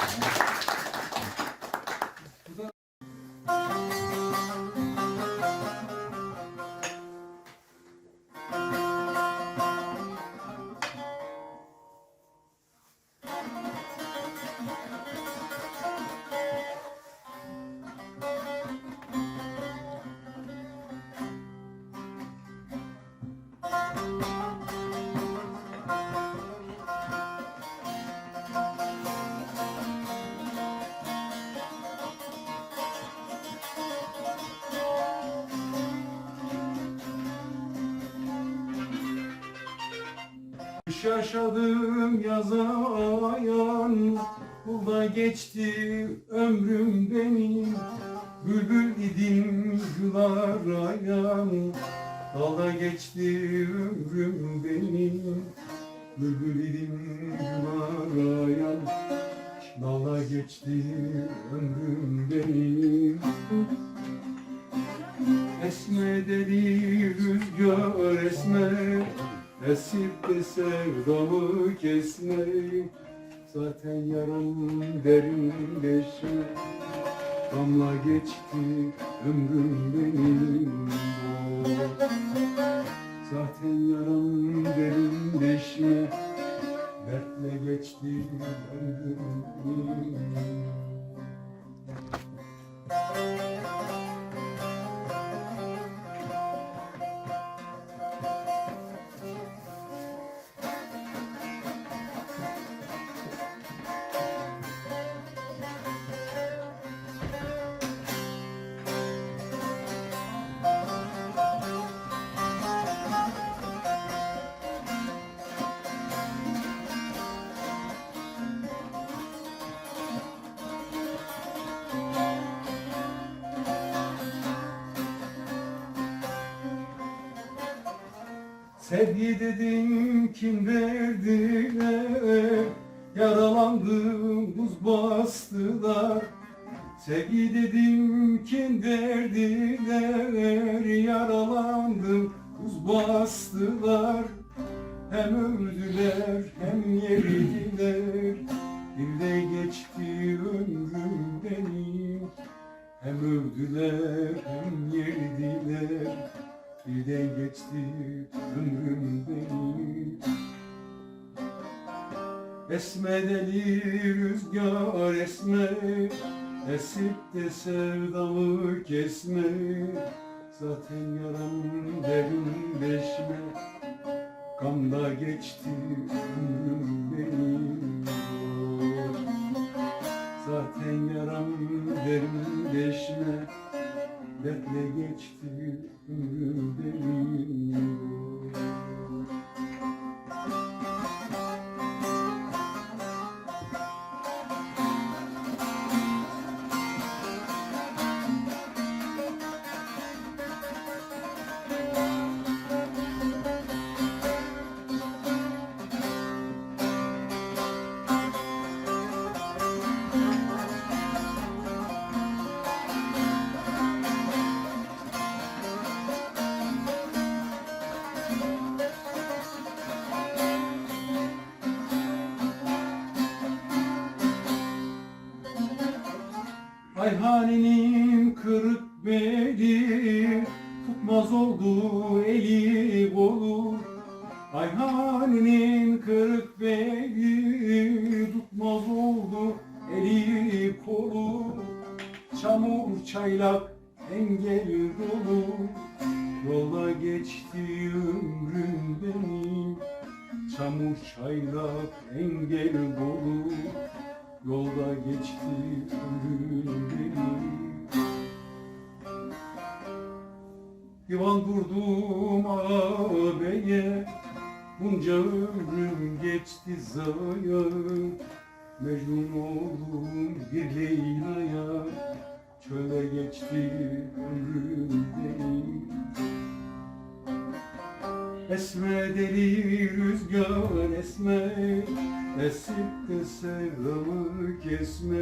감사합니다. 감사합니다. Şaşadım yazayan Burada geçti ömrüm benim Bülbül idim gül arayan Dalda geçti ömrüm benim Bülbül idim gül arayan Dalda geçti ömrüm benim Esme deli rüzgar esme Esip de sevdamı kesme Zaten yaram derin deşme Damla geçti ömrüm benim. Zaten yaram derin deşme Dertle geçti ömrüm benim Sevgi dedim kim verdiler Yaralandım buz bastılar Sevgi dedim kim verdiler Yaralandım buz bastılar Hem öldüler hem yeridiler Bir de geçti ömrüm benim. Hem övdüler hem yerdiler De geçti ömrüm benim Esme deli rüzgar esme Esip de sevdamı kesme. Zaten yaram derin deşme Gamda geçti ömrüm benim Zaten yaram derin deşme Dertle geçti ömrüm benim Ayhanenin kırık beli Tutmaz oldu eli kolu Ayhanenin kırık beli Tutmaz oldu eli kolu. Çamur çaylak engel dolu Yola geçti ömrüm benim. Çamur çaylak engel dolu Yolda geçti ömrüm benim. Divan kurdum ağabeye Bunca ömrüm geçti zaya. Mecnun oldum bir Leyla'ya Çöle geçti ömrüm benim Esme deli rüzgar esme Esip de sevdamı kesme.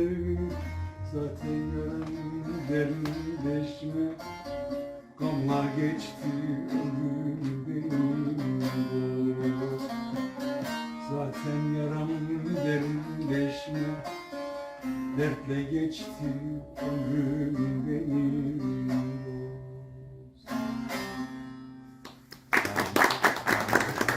Zaten yarım derin deşme Gamla geçti ömrüm benim Zaten yaram derin deşme Dertle geçti ömrüm benim